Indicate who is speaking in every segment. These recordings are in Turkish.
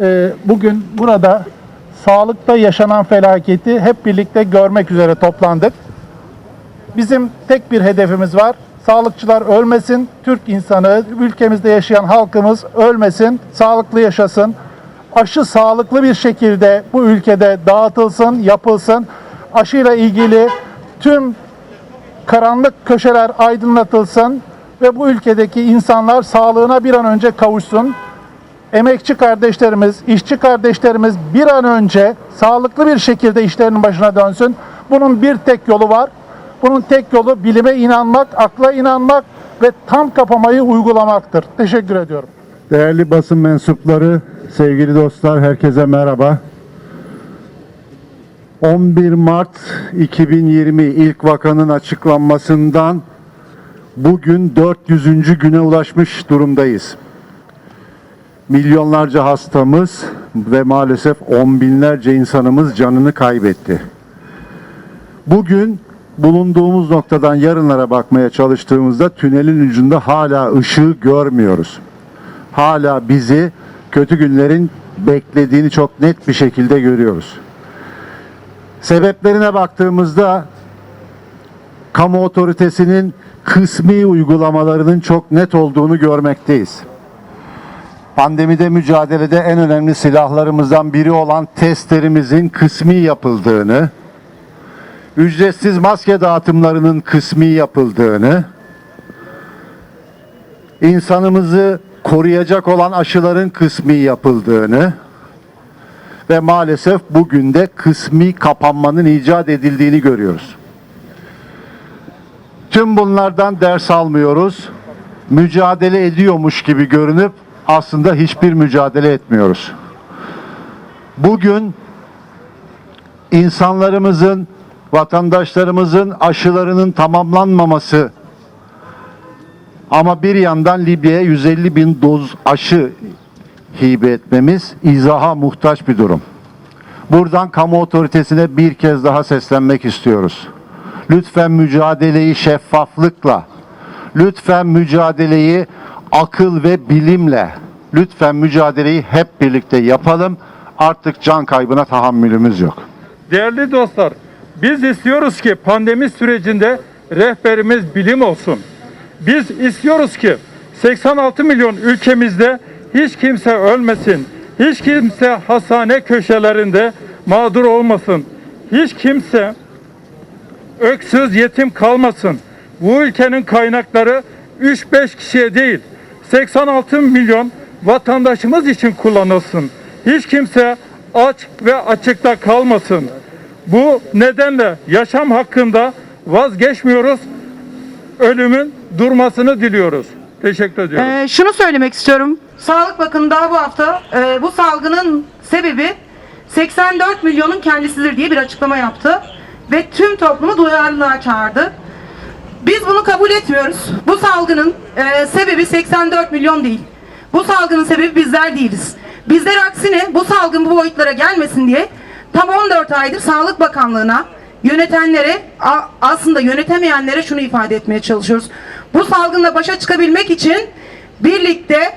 Speaker 1: e, bugün burada sağlıkta yaşanan felaketi hep birlikte görmek üzere toplandık. Bizim tek bir hedefimiz var. Sağlıkçılar ölmesin, Türk insanı, ülkemizde yaşayan halkımız ölmesin, sağlıklı yaşasın. Aşı sağlıklı bir şekilde bu ülkede dağıtılsın, yapılsın. Aşıyla ilgili tüm karanlık köşeler aydınlatılsın ve bu ülkedeki insanlar sağlığına bir an önce kavuşsun. Emekçi kardeşlerimiz, işçi kardeşlerimiz bir an önce sağlıklı bir şekilde işlerinin başına dönsün. Bunun bir tek yolu var. Bunun tek yolu bilime inanmak, akla inanmak ve tam kapamayı uygulamaktır. Teşekkür ediyorum.
Speaker 2: Değerli basın mensupları, sevgili dostlar, herkese merhaba. 11 Mart 2020 ilk vakanın açıklanmasından bugün 400. güne ulaşmış durumdayız. Milyonlarca hastamız ve maalesef on binlerce insanımız canını kaybetti. Bugün bulunduğumuz noktadan yarınlara bakmaya çalıştığımızda tünelin ucunda hala ışığı görmüyoruz hala bizi kötü günlerin beklediğini çok net bir şekilde görüyoruz. Sebeplerine baktığımızda kamu otoritesinin kısmi uygulamalarının çok net olduğunu görmekteyiz. Pandemide mücadelede en önemli silahlarımızdan biri olan testlerimizin kısmi yapıldığını, ücretsiz maske dağıtımlarının kısmi yapıldığını, insanımızı koruyacak olan aşıların kısmi yapıldığını ve maalesef bugün de kısmi kapanmanın icat edildiğini görüyoruz. Tüm bunlardan ders almıyoruz. Mücadele ediyormuş gibi görünüp aslında hiçbir mücadele etmiyoruz. Bugün insanlarımızın, vatandaşlarımızın aşılarının tamamlanmaması ama bir yandan Libya'ya 150 bin doz aşı hibe etmemiz izaha muhtaç bir durum. Buradan kamu otoritesine bir kez daha seslenmek istiyoruz. Lütfen mücadeleyi şeffaflıkla, lütfen mücadeleyi akıl ve bilimle, lütfen mücadeleyi hep birlikte yapalım. Artık can kaybına tahammülümüz yok.
Speaker 3: Değerli dostlar, biz istiyoruz ki pandemi sürecinde rehberimiz bilim olsun. Biz istiyoruz ki 86 milyon ülkemizde hiç kimse ölmesin. Hiç kimse hastane köşelerinde mağdur olmasın. Hiç kimse öksüz yetim kalmasın. Bu ülkenin kaynakları 3-5 kişiye değil 86 milyon vatandaşımız için kullanılsın. Hiç kimse aç ve açıkta kalmasın. Bu nedenle yaşam hakkında vazgeçmiyoruz. Ölümün durmasını diliyoruz. Teşekkür ediyorum.
Speaker 4: Ee, şunu söylemek istiyorum. Sağlık Bakanı daha bu hafta e, bu salgının sebebi 84 milyonun kendisidir diye bir açıklama yaptı. Ve tüm toplumu duyarlılığa çağırdı. Biz bunu kabul etmiyoruz. Bu salgının e, sebebi 84 milyon değil. Bu salgının sebebi bizler değiliz. Bizler aksine bu salgın bu boyutlara gelmesin diye tam 14 aydır Sağlık Bakanlığı'na, yönetenlere, aslında yönetemeyenlere şunu ifade etmeye çalışıyoruz. Bu salgınla başa çıkabilmek için birlikte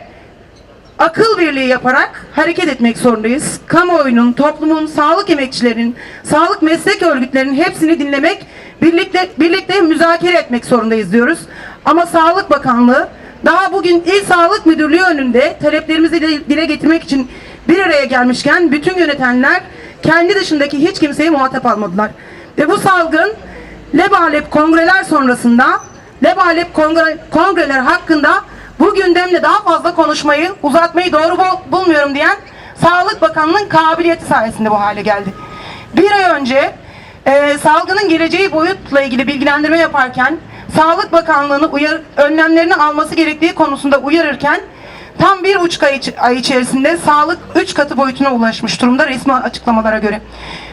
Speaker 4: akıl birliği yaparak hareket etmek zorundayız. Kamuoyunun, toplumun, sağlık emekçilerinin, sağlık meslek örgütlerinin hepsini dinlemek, birlikte birlikte müzakere etmek zorundayız diyoruz. Ama Sağlık Bakanlığı daha bugün İl Sağlık Müdürlüğü önünde taleplerimizi dile- getirmek için bir araya gelmişken bütün yönetenler kendi dışındaki hiç kimseyi muhatap almadılar. Ve bu salgın Lebalep kongreler sonrasında Lebalep kongre, kongreler hakkında bu gündemde daha fazla konuşmayı, uzatmayı doğru bul- bulmuyorum diyen Sağlık Bakanlığı'nın kabiliyeti sayesinde bu hale geldi. Bir ay önce e, salgının geleceği boyutla ilgili bilgilendirme yaparken Sağlık Bakanlığı'nı uyar, önlemlerini alması gerektiği konusunda uyarırken tam bir buçuk ay, ay içerisinde sağlık üç katı boyutuna ulaşmış durumda resmi açıklamalara göre.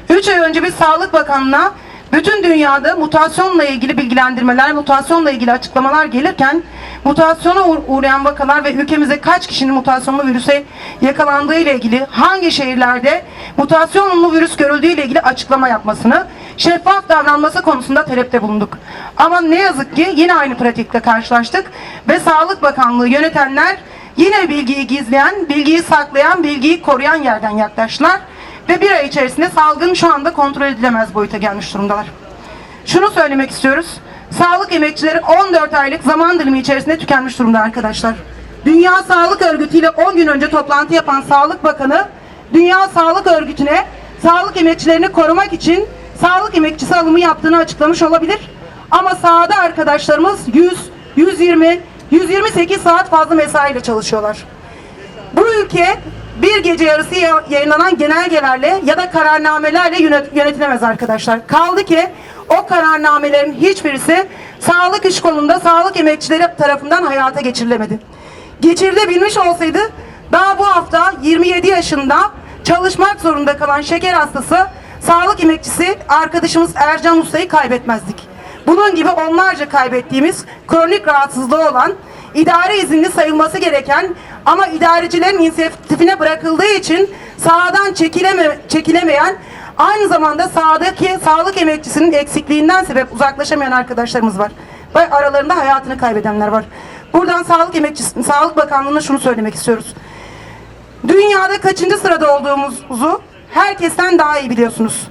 Speaker 4: Üç ay önce biz Sağlık Bakanlığı'na bütün dünyada mutasyonla ilgili bilgilendirmeler, mutasyonla ilgili açıklamalar gelirken mutasyona uğ- uğrayan vakalar ve ülkemizde kaç kişinin mutasyonlu virüse yakalandığı ile ilgili hangi şehirlerde mutasyonlu virüs görüldüğü ile ilgili açıklama yapmasını, şeffaf davranması konusunda talepte bulunduk. Ama ne yazık ki yine aynı pratikle karşılaştık ve Sağlık Bakanlığı yönetenler Yine bilgiyi gizleyen, bilgiyi saklayan, bilgiyi koruyan yerden yaklaştılar. Ve bir ay içerisinde salgın şu anda kontrol edilemez boyuta gelmiş durumdalar. Şunu söylemek istiyoruz. Sağlık emekçileri 14 aylık zaman dilimi içerisinde tükenmiş durumda arkadaşlar. Dünya Sağlık Örgütü ile 10 gün önce toplantı yapan Sağlık Bakanı, Dünya Sağlık Örgütü'ne sağlık emekçilerini korumak için sağlık emekçisi alımı yaptığını açıklamış olabilir. Ama sahada arkadaşlarımız 100, 120, 128 saat fazla mesaiyle çalışıyorlar. Bu ülke bir gece yarısı ya- yayınlanan genelgelerle ya da kararnamelerle yönet- yönetilemez arkadaşlar. Kaldı ki o kararnamelerin hiçbirisi sağlık iş kolunda sağlık emekçileri tarafından hayata geçirilemedi. Geçirilebilmiş olsaydı daha bu hafta 27 yaşında çalışmak zorunda kalan şeker hastası sağlık emekçisi arkadaşımız Ercan Usta'yı kaybetmezdik. Bunun gibi onlarca kaybettiğimiz kronik rahatsızlığı olan idare izinli sayılması gereken ama idarecilerin inisiyatifine bırakıldığı için sahadan çekileme, çekilemeyen aynı zamanda sahadaki sağlık emekçisinin eksikliğinden sebep uzaklaşamayan arkadaşlarımız var. Ve aralarında hayatını kaybedenler var. Buradan Sağlık Emekçisi, Sağlık Bakanlığı'na şunu söylemek istiyoruz. Dünyada kaçıncı sırada olduğumuzu herkesten daha iyi biliyorsunuz.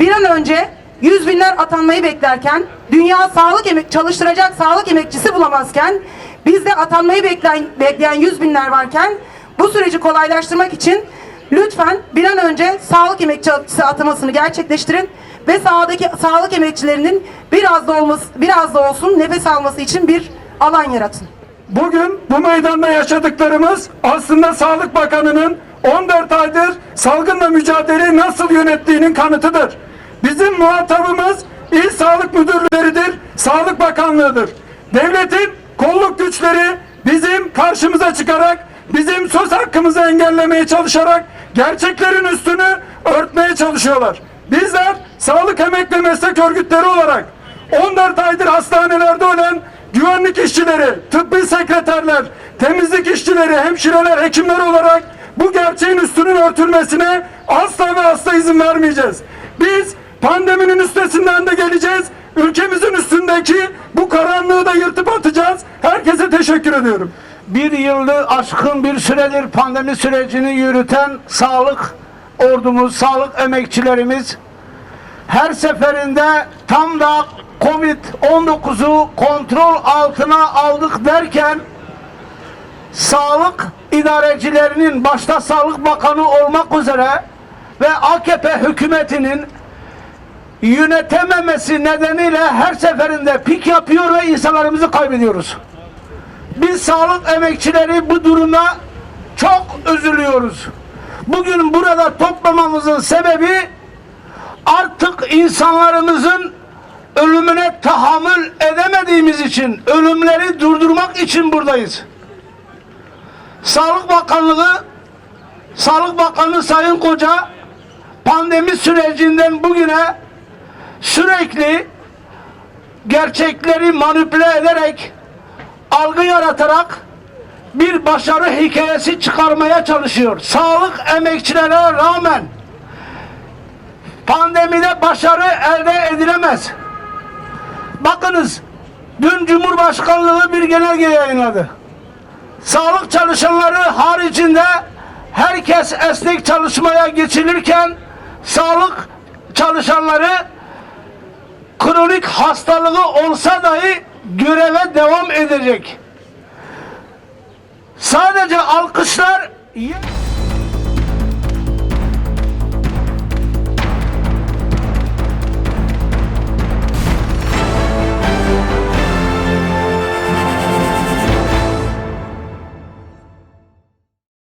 Speaker 4: Bir an önce yüz binler atanmayı beklerken, dünya sağlık emek çalıştıracak sağlık emekçisi bulamazken, bizde atanmayı bekleyen, bekleyen yüz binler varken, bu süreci kolaylaştırmak için lütfen bir an önce sağlık emekçisi atamasını gerçekleştirin ve sahadaki sağlık emekçilerinin biraz da olması, biraz da olsun nefes alması için bir alan yaratın.
Speaker 3: Bugün bu meydanda yaşadıklarımız aslında Sağlık Bakanı'nın 14 aydır salgınla mücadeleyi nasıl yönettiğinin kanıtıdır. Bizim muhatabımız İl Sağlık Müdürleridir, Sağlık Bakanlığı'dır. Devletin kolluk güçleri bizim karşımıza çıkarak, bizim söz hakkımızı engellemeye çalışarak gerçeklerin üstünü örtmeye çalışıyorlar. Bizler sağlık emek ve meslek örgütleri olarak 14 aydır hastanelerde ölen güvenlik işçileri, tıbbi sekreterler, temizlik işçileri, hemşireler, hekimler olarak bu gerçeğin üstünün örtülmesine asla ve asla izin vermeyeceğiz. Biz pandeminin üstesinden de geleceğiz. Ülkemizin üstündeki bu karanlığı da yırtıp atacağız. Herkese teşekkür ediyorum.
Speaker 5: bir yıldır aşkın bir süredir pandemi sürecini yürüten sağlık ordumuz, sağlık emekçilerimiz her seferinde tam da Covid-19'u kontrol altına aldık derken sağlık idarecilerinin başta Sağlık Bakanı olmak üzere ve AKP hükümetinin yönetememesi nedeniyle her seferinde pik yapıyor ve insanlarımızı kaybediyoruz. Biz sağlık emekçileri bu duruma çok üzülüyoruz. Bugün burada toplamamızın sebebi artık insanlarımızın ölümüne tahammül edemediğimiz için, ölümleri durdurmak için buradayız. Sağlık Bakanlığı, Sağlık Bakanı Sayın Koca pandemi sürecinden bugüne sürekli gerçekleri manipüle ederek algı yaratarak bir başarı hikayesi çıkarmaya çalışıyor. Sağlık emekçilere rağmen pandemide başarı elde edilemez. Bakınız dün Cumhurbaşkanlığı bir genelge yayınladı. Sağlık çalışanları haricinde herkes esnek çalışmaya geçilirken sağlık çalışanları kronik hastalığı olsa dahi göreve devam edecek. Sadece alkışlar